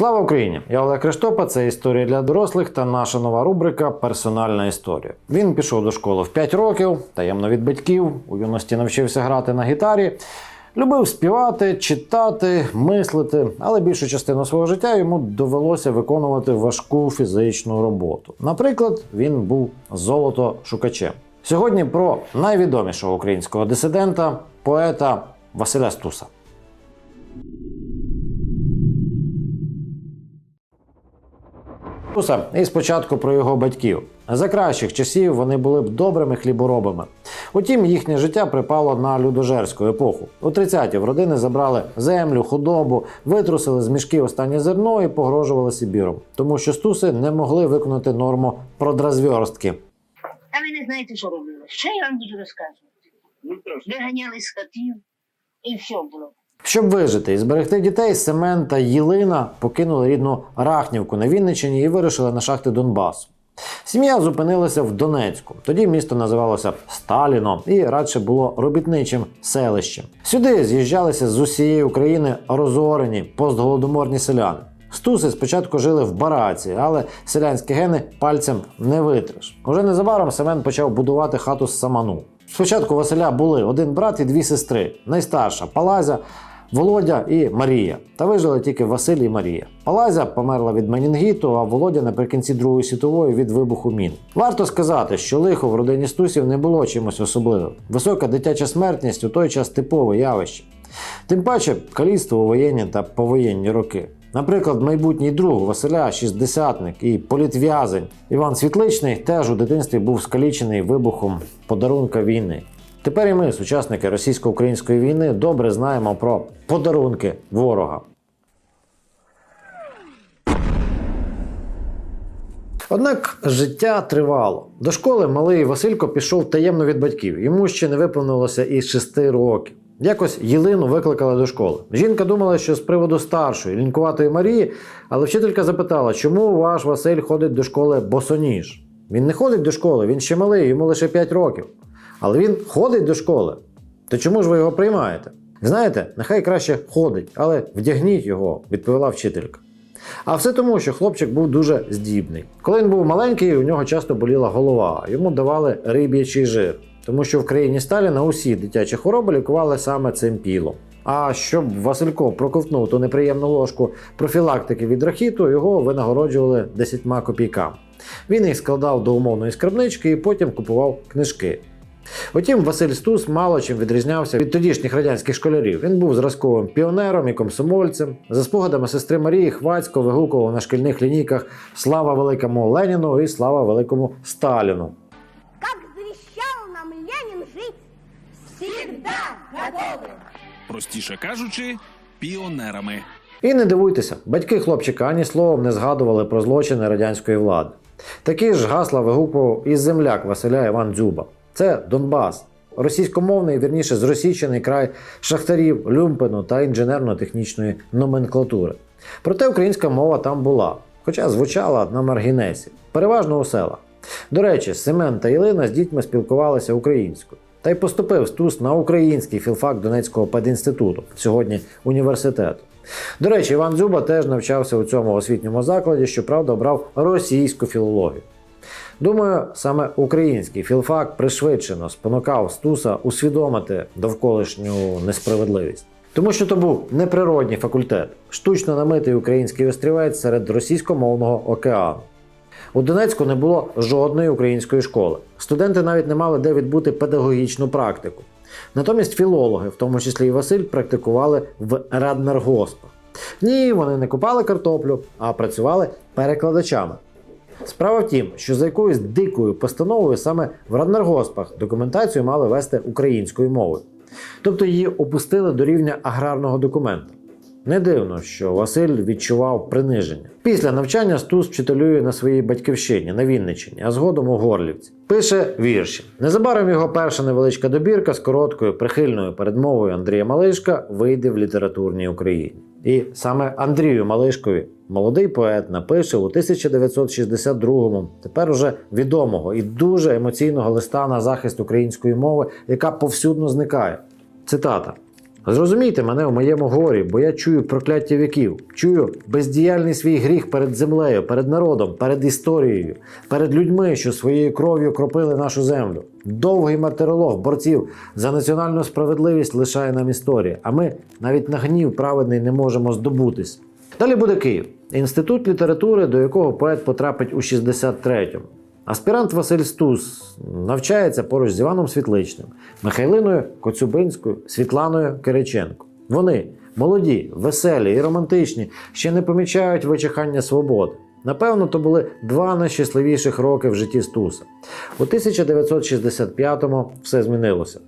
Слава Україні! Я Олег Криштопа. Це історія для дорослих та наша нова рубрика Персональна історія. Він пішов до школи в 5 років, таємно від батьків. У юності навчився грати на гітарі. Любив співати, читати, мислити, але більшу частину свого життя йому довелося виконувати важку фізичну роботу. Наприклад, він був золотошукачем. Сьогодні про найвідомішого українського дисидента, поета Василя Стуса. Стуса і спочатку про його батьків. За кращих часів вони були б добрими хліборобами. Утім, їхнє життя припало на людожерську епоху. У 30-ті в родини забрали землю, худобу, витрусили з мішків останнє зерно і погрожували Сибіром, тому що стуси не могли виконати норму продразверстки. А ви не знаєте, що робили? Що я вам буду розказувати? Виганяли з хатів і все було. Щоб вижити і зберегти дітей, Семен та Єлина покинули рідну Рахнівку на Вінниччині і вирушили на шахти Донбасу. Сім'я зупинилася в Донецьку. Тоді місто називалося Сталіно і радше було робітничим селищем. Сюди з'їжджалися з усієї України розорені постголодоморні селяни. Стуси спочатку жили в бараці, але селянські гени пальцем не витриш. Уже незабаром Семен почав будувати хату з саману. Спочатку Василя були один брат і дві сестри. Найстарша Палазя, Володя і Марія. Та вижили тільки Василь і Марія. Палазя померла від менінгіту, а Володя наприкінці Другої світової від вибуху мін. Варто сказати, що лихо в родині Стусів не було чимось особливим. Висока дитяча смертність у той час типове явище. Тим паче каліцтво у воєнні та повоєнні роки. Наприклад, майбутній друг Василя, шістдесятник і політв'язень Іван Світличний теж у дитинстві був скалічений вибухом подарунка війни. Тепер і ми, сучасники російсько-української війни, добре знаємо про подарунки ворога. Однак життя тривало. До школи малий Василько пішов таємно від батьків. Йому ще не виповнилося і шести років. Якось Єлину викликали до школи. Жінка думала, що з приводу старшої лінькуватої Марії, але вчителька запитала, чому ваш Василь ходить до школи босоніж. Він не ходить до школи, він ще малий, йому лише 5 років. Але він ходить до школи. То чому ж ви його приймаєте? Знаєте, нехай краще ходить, але вдягніть його, відповіла вчителька. А все тому, що хлопчик був дуже здібний. Коли він був маленький, у нього часто боліла голова, йому давали риб'ячий жир, тому що в країні Сталіна усі дитячі хвороби лікували саме цим пілом. А щоб Василько проковтнув ту неприємну ложку профілактики від рахіту, його винагороджували 10 копійками. Він їх складав до умовної скарбнички і потім купував книжки. Утім, Василь Стус мало чим відрізнявся від тодішніх радянських школярів. Він був зразковим піонером і комсомольцем. За спогадами сестри Марії Хвацько вигукував на шкільних лінійках Слава великому Леніну і слава великому Сталіну. Как завещал нам Ленин жить, всегда готовы. Простіше кажучи, піонерами. І не дивуйтеся, батьки хлопчика ані словом не згадували про злочини радянської влади. Такі ж гасла вигукував і земляк Василя Іван Дзюба. Це Донбас, російськомовний, вірніше, зросійщений край шахтарів, люмпену та інженерно-технічної номенклатури. Проте українська мова там була, хоча звучала на маргінесі, переважно у селах. До речі, Семен та Єлина з дітьми спілкувалися українською. Та й поступив Стус на український філфак Донецького педінституту, сьогодні університету. До речі, Іван Дзюба теж навчався у цьому освітньому закладі, щоправда, обрав російську філологію. Думаю, саме український філфак пришвидшено спонукав Стуса усвідомити довколишню несправедливість. Тому що то був неприродній факультет, штучно намитий український острівець серед російськомовного океану. У Донецьку не було жодної української школи. Студенти навіть не мали де відбути педагогічну практику. Натомість філологи, в тому числі і Василь, практикували в раднергоспах. Ні, вони не купали картоплю, а працювали перекладачами. Справа в тім, що за якоюсь дикою постановою саме в раднергоспах документацію мали вести українською мовою. Тобто її опустили до рівня аграрного документу. Не дивно, що Василь відчував приниження. Після навчання Стус вчителює на своїй батьківщині на Вінниччині, а згодом у Горлівці. Пише вірші. Незабаром його перша невеличка добірка з короткою прихильною передмовою Андрія Малишка вийде в літературній Україні. І саме Андрію Малишкові молодий поет напише у 1962-му, тепер уже відомого і дуже емоційного листа на захист української мови, яка повсюдно зникає. Цитата. Зрозумійте мене в моєму горі, бо я чую прокляття віків, чую бездіяльний свій гріх перед землею, перед народом, перед історією, перед людьми, що своєю кров'ю кропили нашу землю. Довгий мартеролог борців за національну справедливість лишає нам історія, а ми навіть на гнів праведний не можемо здобутись. Далі буде Київ, інститут літератури, до якого поет потрапить у 63-му. Аспірант Василь Стус навчається поруч з Іваном Світличним, Михайлиною Коцюбинською, Світланою Кириченко. Вони молоді, веселі і романтичні, ще не помічають вичихання свободи. Напевно, то були два найщасливіших роки в житті Стуса. У 1965-му все змінилося.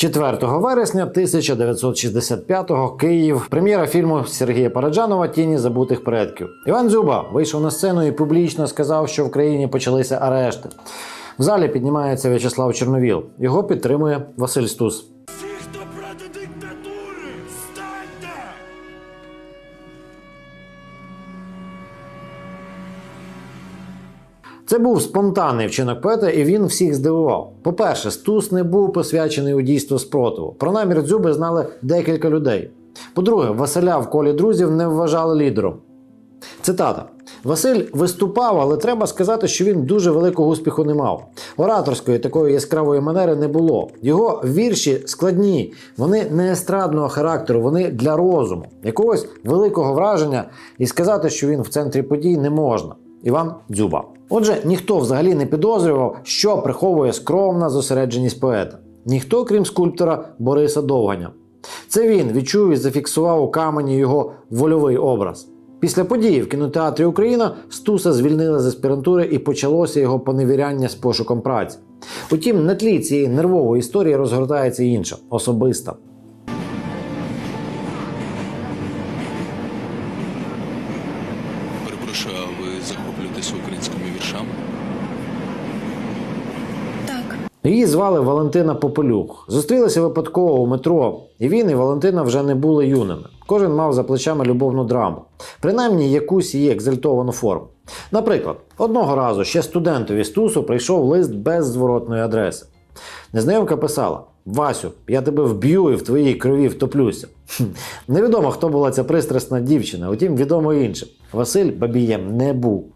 4 вересня 1965-го Київ. Прем'єра фільму Сергія Параджанова Тіні забутих предків. Іван Дзюба вийшов на сцену і публічно сказав, що в країні почалися арешти. В залі піднімається В'ячеслав Чорновіл. Його підтримує Василь Стус. Це був спонтанний вчинок поета, і він всіх здивував. По-перше, Стус не був посвячений у дійство спротиву. Про намір дзюби знали декілька людей. По-друге, Василя в колі друзів не вважали лідером. Цитата. Василь виступав, але треба сказати, що він дуже великого успіху не мав. Ораторської такої яскравої манери не було. Його вірші складні, вони не естрадного характеру, вони для розуму. Якогось великого враження і сказати, що він в центрі подій не можна. Іван Дзюба. Отже, ніхто взагалі не підозрював, що приховує скромна зосередженість поета. Ніхто, крім скульптора Бориса Довганя. Це він відчув і зафіксував у камені його вольовий образ. Після події в кінотеатрі Україна Стуса звільнили з аспірантури і почалося його поневіряння з пошуком праці. Утім, на тлі цієї нервової історії розгортається інша особиста. Перепрошую, а ви захоплюєтеся українськими віршами? Так, Її звали Валентина Попелюх. Зустрілися випадково у метро, і він і Валентина вже не були юними. Кожен мав за плечами любовну драму, принаймні якусь її екзальтовану форму. Наприклад, одного разу ще студентові з Тусу прийшов лист без зворотної адреси. Незнайомка писала: Васю, я тебе вб'ю і в твоїй крові втоплюся. Невідомо, хто була ця пристрасна дівчина, утім, відомо іншим. Василь бабієм не був.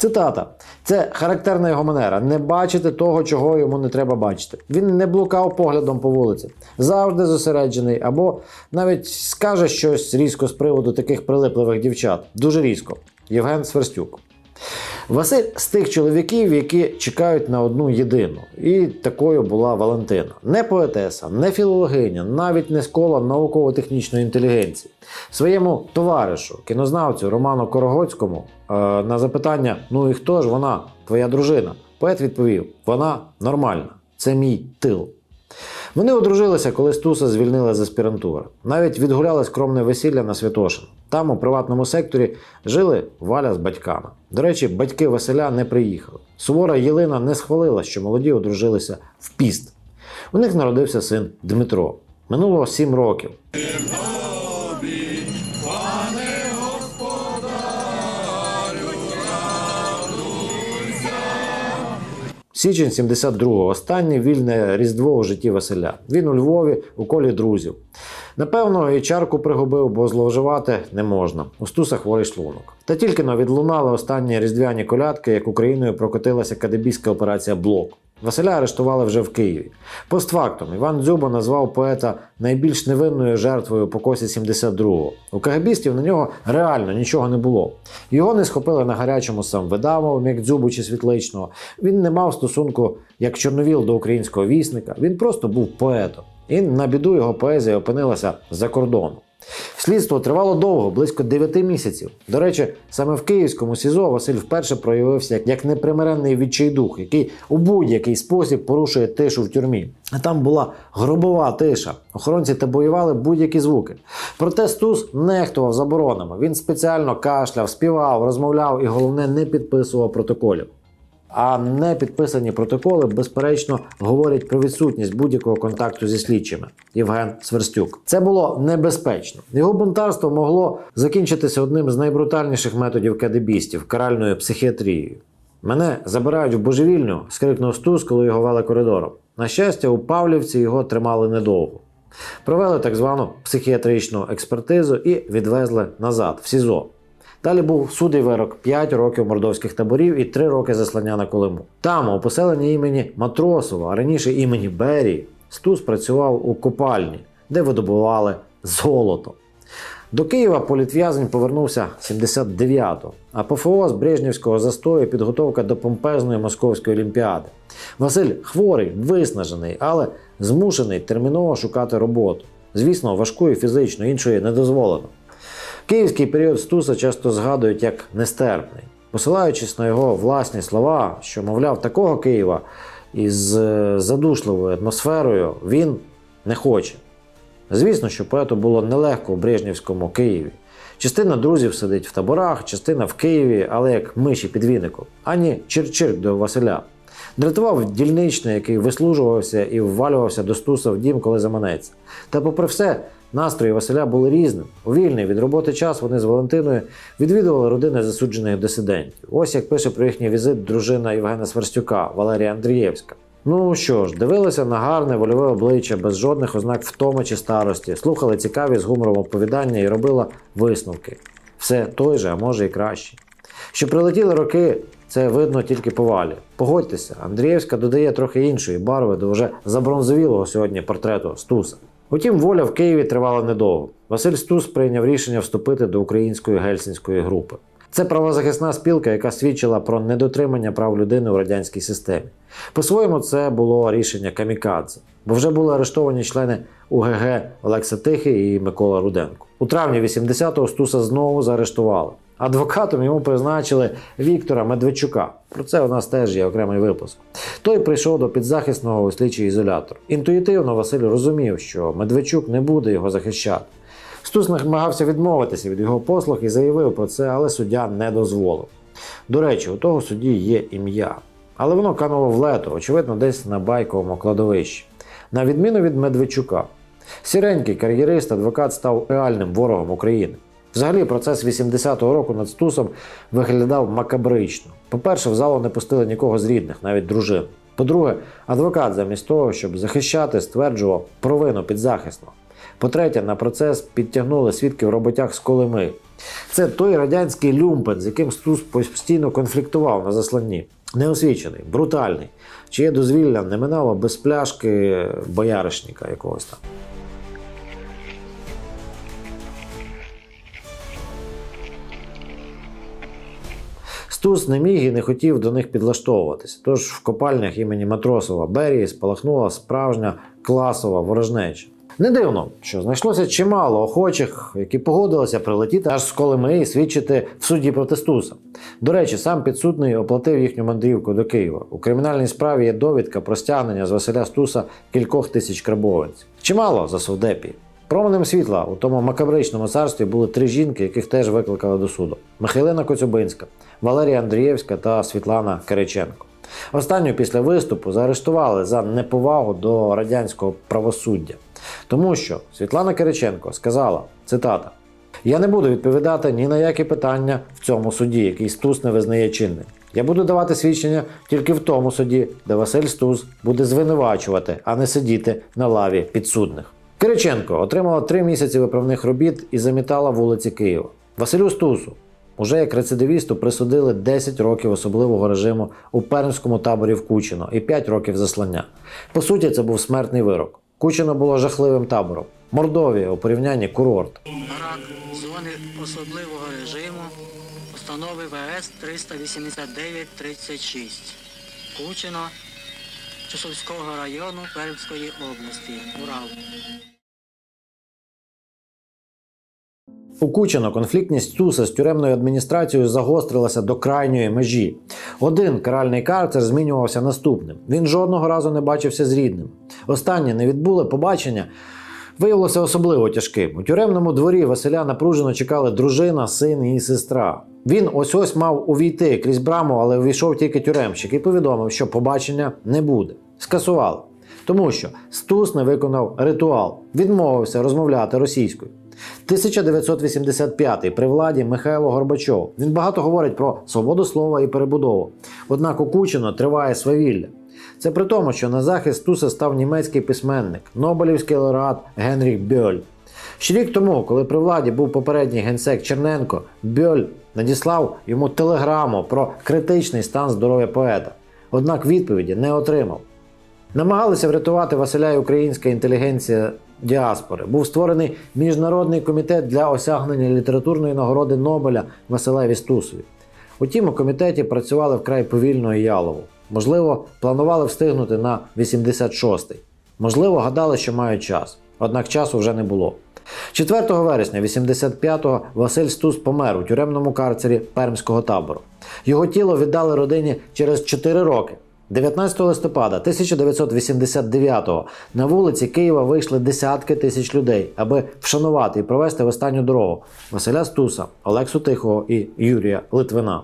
Цитата. Це характерна його манера не бачити того, чого йому не треба бачити. Він не блукав поглядом по вулиці, завжди зосереджений, або навіть скаже щось різко з приводу таких прилипливих дівчат. Дуже різко. Євген Сверстюк. Василь з тих чоловіків, які чекають на одну єдину. І такою була Валентина. Не поетеса, не філологиня, навіть не з кола науково-технічної інтелігенції. Своєму товаришу, кінознавцю Роману Корогоцькому, е, на запитання: ну і хто ж вона, твоя дружина? Поет відповів: вона нормальна, це мій тил. Вони одружилися, коли Стуса звільнили з аспірантури. Навіть відгуляли скромне весілля на Святошин. Там, у приватному секторі, жили Валя з батьками. До речі, батьки Василя не приїхали. Сувора Єлина не схвалила, що молоді одружилися в піст. У них народився син Дмитро. Минуло сім років. Січень 72-го. Останнє вільне різдво у житті Василя. Він у Львові у колі друзів. Напевно, і чарку пригубив, бо зловживати не можна. У стуса хворий шлунок. Та тільки но відлунали останні різдвяні колядки, як Україною прокотилася кадебійська операція Блок. Василя арештували вже в Києві. Постфактум Іван Дзюба назвав поета найбільш невинною жертвою покосі 72-го. У кагабістів на нього реально нічого не було. Його не схопили на гарячому сам видавав, як Дзюбу чи Світличного. Він не мав стосунку як Чорновіл до українського вісника. Він просто був поетом. І на біду його поезія опинилася за кордоном. Слідство тривало довго, близько 9 місяців. До речі, саме в київському СІЗО Василь вперше проявився як- непримиренний відчайдух, який у будь-який спосіб порушує тишу в тюрмі. А там була гробова тиша. Охоронці табоювали будь-які звуки. Проте Стус нехтував заборонами. Він спеціально кашляв, співав, розмовляв і головне не підписував протоколів. А не підписані протоколи, безперечно, говорять про відсутність будь-якого контакту зі слідчими. Євген Сверстюк. Це було небезпечно. Його бунтарство могло закінчитися одним з найбрутальніших методів кадебістів каральною психіатрією. Мене забирають в божевільню, скрикнув Стус, коли його вели коридором. На щастя, у Павлівці його тримали недовго. Провели так звану психіатричну експертизу і відвезли назад, в СІЗО. Далі був суд і вирок 5 років мордовських таборів і 3 роки заслання на Колиму. Там, у поселенні імені Матросова, а раніше імені Берії, Стус працював у копальні, де видобували золото. До Києва політв'язень повернувся 79-го, а ПФО з Брежнівського застою підготовка до помпезної московської олімпіади. Василь хворий, виснажений, але змушений терміново шукати роботу. Звісно, важкою фізично, іншої не дозволено. Київський період Стуса часто згадують як нестерпний, посилаючись на його власні слова, що, мовляв, такого Києва із е, задушливою атмосферою він не хоче. Звісно, що поету було нелегко в Брежнівському Києві. Частина друзів сидить в таборах, частина в Києві, але як миші під віником, ані чирчирк до Василя. Дратував дільничний, який вислужувався і ввалювався до Стуса в дім, коли заманеться. Та, попри все, настрої Василя були різним. У вільний від роботи час вони з Валентиною відвідували родини засуджених дисидентів. Ось як пише про їхній візит дружина Євгена Сверстюка Валерія Андрієвська. Ну що ж, дивилися на гарне вольове обличчя без жодних ознак втоми чи старості, слухали цікаві з гумором оповідання і робила висновки. Все той же, а може і краще. Що прилетіли роки, це видно тільки по валі. Погодьтеся, Андрієвська додає трохи іншої барви до вже забронзовілого сьогодні портрету Стуса. Утім, воля в Києві тривала недовго. Василь Стус прийняв рішення вступити до української гельсінської групи. Це правозахисна спілка, яка свідчила про недотримання прав людини у радянській системі. По-своєму, це було рішення камікадзе, бо вже були арештовані члени УГГ Олекса Тихий і Микола Руденко. У травні 80-го Стуса знову заарештували. Адвокатом йому призначили Віктора Медведчука. Про це у нас теж є окремий випуск. Той прийшов до підзахисного у слідчий ізолятор. Інтуїтивно Василь розумів, що Медведчук не буде його захищати. Стус намагався відмовитися від його послуг і заявив про це, але суддя не дозволив. До речі, у того судді є ім'я. Але воно кануло в лето, очевидно, десь на байковому кладовищі. На відміну від Медведчука. Сіренький кар'єрист, адвокат став реальним ворогом України. Взагалі, процес 80-го року над Стусом виглядав макабрично. По-перше, в залу не пустили нікого з рідних, навіть дружин. По-друге, адвокат замість того, щоб захищати, стверджував провину підзахисного. По-третє, на процес підтягнули свідків роботяг з Колими. Це той радянський люмпен, з яким Стус постійно конфліктував на засланні. Неосвічений, брутальний, чиє дозвілля не минало без пляшки бояришника якогось там. Стус не міг і не хотів до них підлаштовуватися. Тож в копальнях імені Матросова Берії спалахнула справжня класова ворожнеча. Не дивно, що знайшлося чимало охочих, які погодилися прилетіти аж з Колими і свідчити в суді проти Стуса. До речі, сам підсудний оплатив їхню мандрівку до Києва. У кримінальній справі є довідка про стягнення з Василя Стуса кількох тисяч карбованців. Чимало за совдепі. Променем світла у тому макабричному царстві були три жінки, яких теж викликали до суду: Михайлина Коцюбинська, Валерія Андрієвська та Світлана Кириченко. Останню після виступу заарештували за неповагу до радянського правосуддя, тому що Світлана Кириченко сказала: цитата: Я не буду відповідати ні на які питання в цьому суді, який Стус не визнає чинним. Я буду давати свідчення тільки в тому суді, де Василь Стус буде звинувачувати, а не сидіти на лаві підсудних. Кириченко отримала три місяці виправних робіт і замітала вулиці Києва. Василю Стусу, уже як рецидивісту, присудили 10 років особливого режиму у пермському таборі в Кучино і 5 років заслання. По суті, це був смертний вирок. Кучино було жахливим табором. Мордовія у порівнянні курорт. Барак зони особливого режиму установи ВС 389-36 Кучино Чусовського району Пермської області. Урал. У Кучино конфліктність Стуса з тюремною адміністрацією загострилася до крайньої межі. Один каральний карцер змінювався наступним. Він жодного разу не бачився з рідним. Останнє не відбуле побачення. Виявилося особливо тяжким. У тюремному дворі Василя напружено чекали дружина, син і сестра. Він ось ось мав увійти крізь браму, але увійшов тільки тюремщик і повідомив, що побачення не буде. Скасували. Тому що Стус не виконав ритуал, відмовився розмовляти російською. 1985 при владі Михайло Горбачов. Він багато говорить про свободу слова і перебудову. Однак у Кучино триває свавілля. Це при тому, що на захист Туса став німецький письменник, Нобелівський лауреат Генріх Бьоль. Ще рік тому, коли при владі був попередній генсек Черненко, Бьоль надіслав йому телеграму про критичний стан здоров'я поета. Однак відповіді не отримав. Намагалися врятувати Василя і українська інтелігенція діаспори. Був створений міжнародний комітет для осягнення літературної нагороди Нобеля Василеві Стусові. Утім, у комітеті працювали вкрай повільно і ялово. Можливо, планували встигнути на 86-й. Можливо, гадали, що мають час. Однак часу вже не було. 4 вересня 85-го Василь Стус помер у тюремному карцері Пермського табору. Його тіло віддали родині через 4 роки. 19 листопада 1989-го на вулиці Києва вийшли десятки тисяч людей, аби вшанувати і провести в останню дорогу Василя Стуса, Олексу Тихого і Юрія Литвина.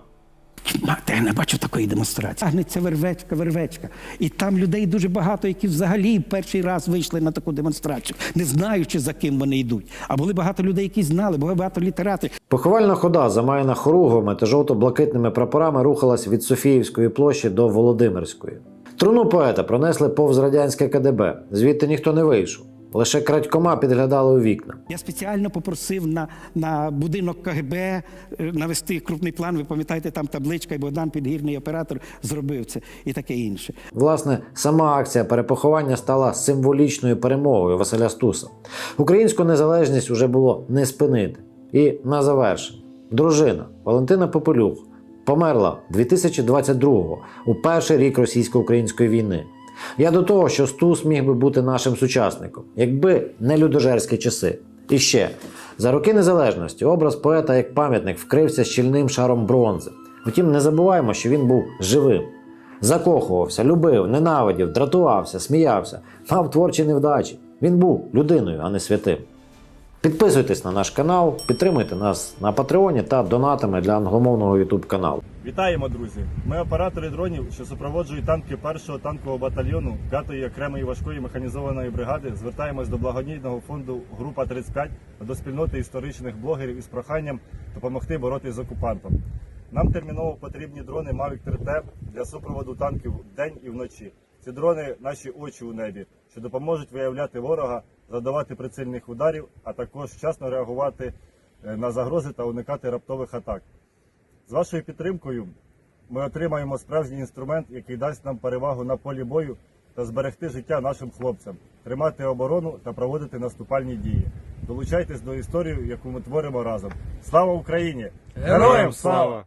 Мати, я не бачу такої демонстрації. Агнеться вервечка, вервечка. І там людей дуже багато, які взагалі перший раз вийшли на таку демонстрацію, не знаючи, за ким вони йдуть. А були багато людей, які знали, було багато літератів. Поховальна хода, замаяна хоругвами та жовто-блакитними прапорами, рухалась від Софіївської площі до Володимирської. Труну поета пронесли повз радянське КДБ. Звідти ніхто не вийшов. Лише крадькома підглядали у вікна. Я спеціально попросив на, на будинок КГБ е, навести крупний план. Ви пам'ятаєте, там табличка, і Богдан Підгірний оператор зробив це і таке інше. Власне, сама акція перепоховання стала символічною перемогою Василя Стуса. Українську незалежність уже було не спинити. І на завершення. Дружина Валентина Попелюх померла 2022-го, у перший рік російсько-української війни. Я до того, що Стус міг би бути нашим сучасником, якби не людожерські часи. І ще за роки незалежності образ поета як пам'ятник вкрився щільним шаром бронзи. Втім, не забуваємо, що він був живим. Закохувався, любив, ненавидів, дратувався, сміявся, мав творчі невдачі. Він був людиною, а не святим. Підписуйтесь на наш канал, підтримуйте нас на Патреоні та донатами для англомовного YouTube каналу. Вітаємо, друзі! Ми оператори дронів, що супроводжують танки першого танкового батальйону 5-ї окремої важкої механізованої бригади. Звертаємось до благодійного фонду Група 35 та до спільноти історичних блогерів із проханням допомогти боротись з окупантом. Нам терміново потрібні дрони Mavic 3T для супроводу танків вдень і вночі. Ці дрони наші очі у небі, що допоможуть виявляти ворога, завдавати прицільних ударів, а також вчасно реагувати е, на загрози та уникати раптових атак. З вашою підтримкою ми отримаємо справжній інструмент, який дасть нам перевагу на полі бою та зберегти життя нашим хлопцям, тримати оборону та проводити наступальні дії. Долучайтесь до історії, яку ми творимо разом. Слава Україні! Героям слава!